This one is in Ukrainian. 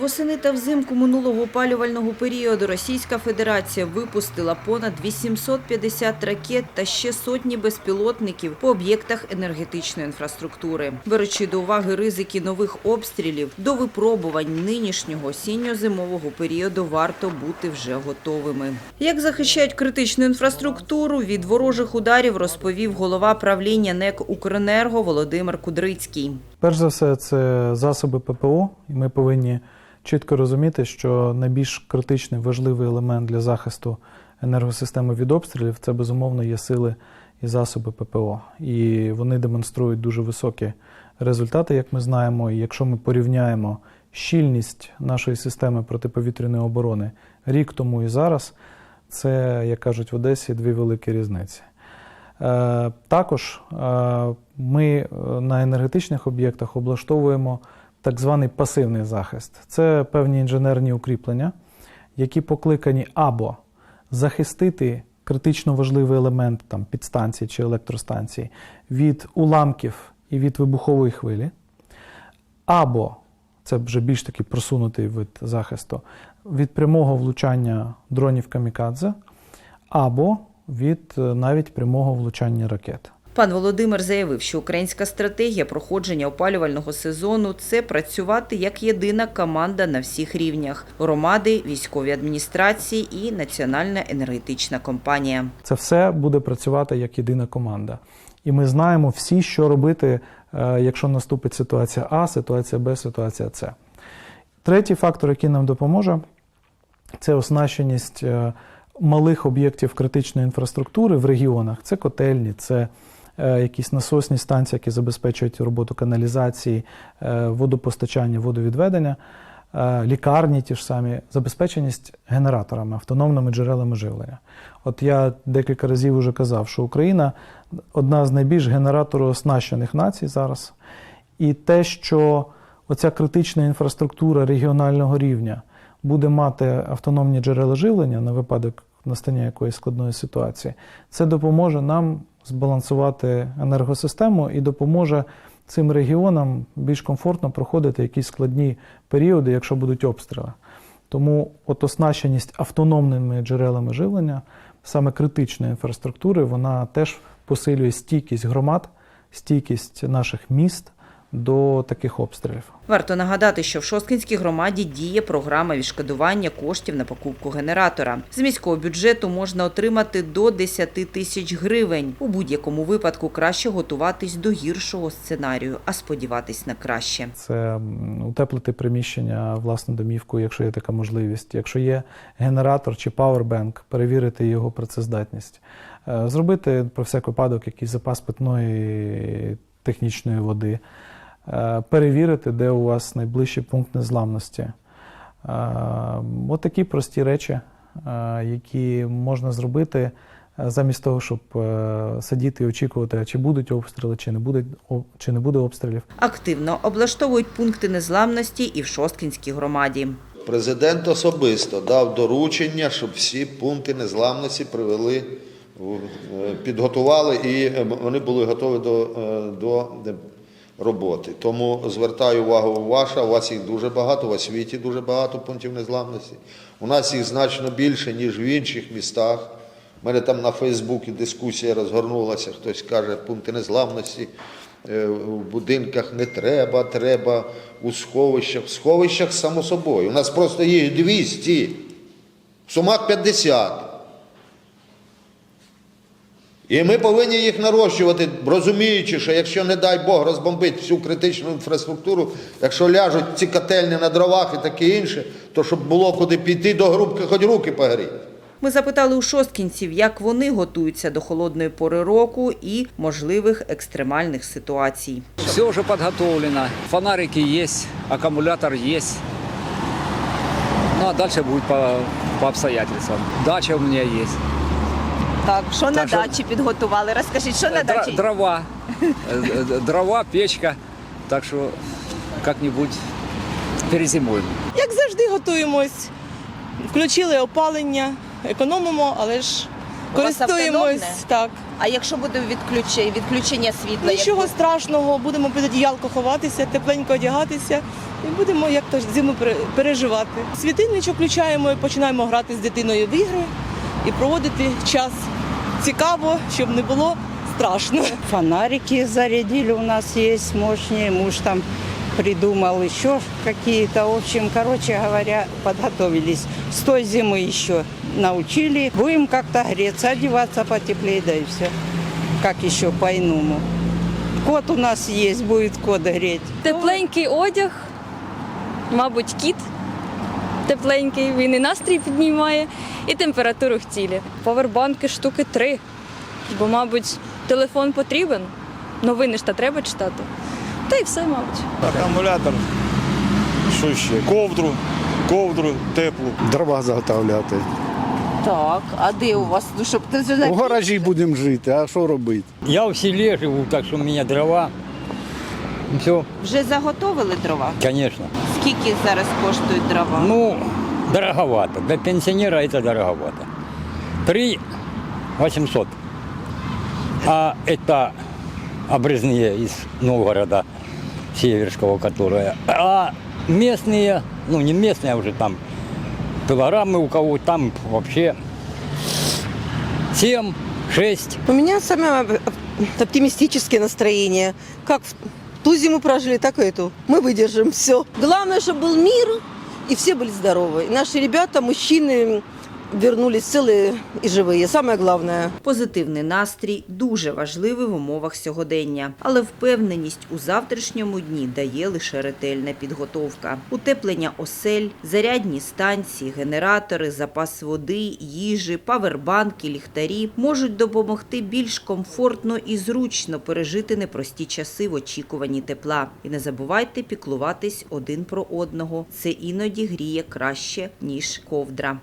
Восени та взимку минулого опалювального періоду Російська Федерація випустила понад 850 ракет та ще сотні безпілотників по об'єктах енергетичної інфраструктури. Беручи до уваги ризики нових обстрілів, до випробувань нинішнього осінньо-зимового періоду варто бути вже готовими. Як захищають критичну інфраструктуру від ворожих ударів, розповів голова правління НЕК «Укренерго» Володимир Кудрицький. Перш за все, це засоби ППО, і ми повинні чітко розуміти, що найбільш критичний важливий елемент для захисту енергосистеми від обстрілів це безумовно є сили і засоби ППО. І вони демонструють дуже високі результати, як ми знаємо. І якщо ми порівняємо щільність нашої системи протиповітряної оборони рік тому і зараз, це, як кажуть в Одесі, дві великі різниці. Е, Також е, ми е, на енергетичних об'єктах облаштовуємо так званий пасивний захист. Це певні інженерні укріплення, які покликані або захистити критично важливий елемент там, підстанції чи електростанції від уламків і від вибухової хвилі, або це вже більш такий просунутий вид захисту, від прямого влучання дронів камікадзе, або від е, навіть прямого влучання ракет. Пан Володимир заявив, що українська стратегія проходження опалювального сезону це працювати як єдина команда на всіх рівнях громади, військові адміністрації і національна енергетична компанія. Це все буде працювати як єдина команда. І ми знаємо всі, що робити, е, якщо наступить ситуація А, ситуація Б, ситуація С. Третій фактор, який нам допоможе, це оснащеність е, малих об'єктів критичної інфраструктури в регіонах. Це котельні, це якісь насосні станції, які забезпечують роботу каналізації, е, водопостачання, водовідведення, е, лікарні ті ж самі, забезпеченість генераторами, автономними джерелами живлення. От я декілька разів вже казав, що Україна одна з найбільш генераторооснащених націй зараз. І те, що оця критична інфраструктура регіонального рівня буде мати автономні джерела живлення на випадок настання якоїсь складної ситуації, це допоможе нам збалансувати енергосистему і допоможе цим регіонам більш комфортно проходити якісь складні періоди, якщо будуть обстріли. Тому от оснащеність автономними джерелами живлення, саме критичної інфраструктури, вона теж посилює стійкість громад, стійкість наших міст до таких обстрілів. Варто нагадати, що в Шосткинській громаді діє програма відшкодування коштів на покупку генератора. З міського бюджету можна отримати до 10 тисяч гривень. У будь-якому випадку краще готуватись до гіршого сценарію, а сподіватись на краще. Це утеплити приміщення, власну домівку, якщо є така можливість. Якщо є генератор чи пауербенк, перевірити його працездатність. Е, Зробити про всяк випадок якийсь запас питної технічної води. Е, Перевірити, де у вас найближчий пункт незламності. Е, От такі прості речі, е, які можна зробити замість того, щоб сидіти і очікувати, чи будуть обстріли, чи не буде, чи не буде обстрілів. Активно облаштовують пункти незламності і в Шосткинській громаді. Президент особисто дав доручення, щоб всі пункти незламності привели, підготували і вони були готові до, до роботи. Тому звертаю увагу ваша, у вас їх дуже багато, у в світі дуже багато пунктів незламності. У нас їх значно більше, ніж в інших містах. У мене там на Фейсбуці дискусія розгорнулася, хтось каже, пункти незламності е, в будинках не треба, треба у сховищах. В сховищах само собою. У нас просто їх 200, в сумах 50. І ми повинні їх нарощувати, розуміючи, що якщо, не дай Бог, розбомбить всю критичну інфраструктуру, якщо ляжуть ці котельні на дровах і таке інше, то щоб було куди піти до грубки, хоч руки погоріти. Ми запитали у шосткінців, як вони готуються до холодної пори року і можливих екстремальних ситуацій. Все уже подготовлено. Фонарики есть, аккумулятор есть. Ну а дальше будет по, по обстоятельствам. Дача у меня есть. Так, що на що- дачі підготували? Розкажіть, що на Дра- дачі? Дрова. Э, э, Дрова, печка. Так что как-нибудь перезимуем. Як завжди готуємось. Включили опалення, економимо, але ж У вас Користуємось автономне? так. А якщо буде відключення, відключення світла? Нічого як- страшного, будемо під одіялко ховатися, тепленько одягатися і будемо як то зиму пере- переживати. Світильничок включаємо і починаємо грати з дитиною в ігри і проводити час цікаво, щоб не було страшно. Фонарики зарядили у нас есть мощнее. Муж там придумал еще какие-то. В общем, короче говоря, подготовились. С той зимы еще научили. Будем как-то греться, одеваться потеплее, да и все. Как еще по-иному. Кот у нас есть, будет кот греть. Тепленький одяг, мабуть, кіт тепленький, він і настрій піднімає, і температуру в тілі. Повербанки штуки три. Бо, мабуть, телефон потрібен. Новини ж та треба читати. Та й все, мабуть. Акумулятор, що ще? Ковдру, ковдру теплу. Дрова заготовляти. Так, а де у вас? Ну, щоб ти У гаражі будемо жити, а що робити? Я в селе живу, так что у меня дрова. Все, вже заготовили дрова? конечно. Скільки зараз коштують дрова? Ну, дороговато. Для пенсионера это дороговато. Три 800. А это обрезные из Новгорода, Северского, которые. А местные, ну не местные, а уже там килограммы у кого там вообще 7, 6. У меня самое оптимистическое настроение. Как в ту зиму прожили, так и эту. Мы выдержим все. Главное, чтобы был мир, и все были здоровы. И наши ребята, мужчины, вернулись целые и живые. Самое главное. Позитивний настрій дуже важливий в умовах сьогодення, але впевненість у завтрашньому дні дає лише ретельна підготовка. Утеплення осель, зарядні станції, генератори, запас води, їжі, павербанки, ліхтарі можуть допомогти більш комфортно і зручно пережити непрості часи в очікуванні тепла. І не забувайте піклуватись один про одного. Це іноді гріє краще ніж ковдра.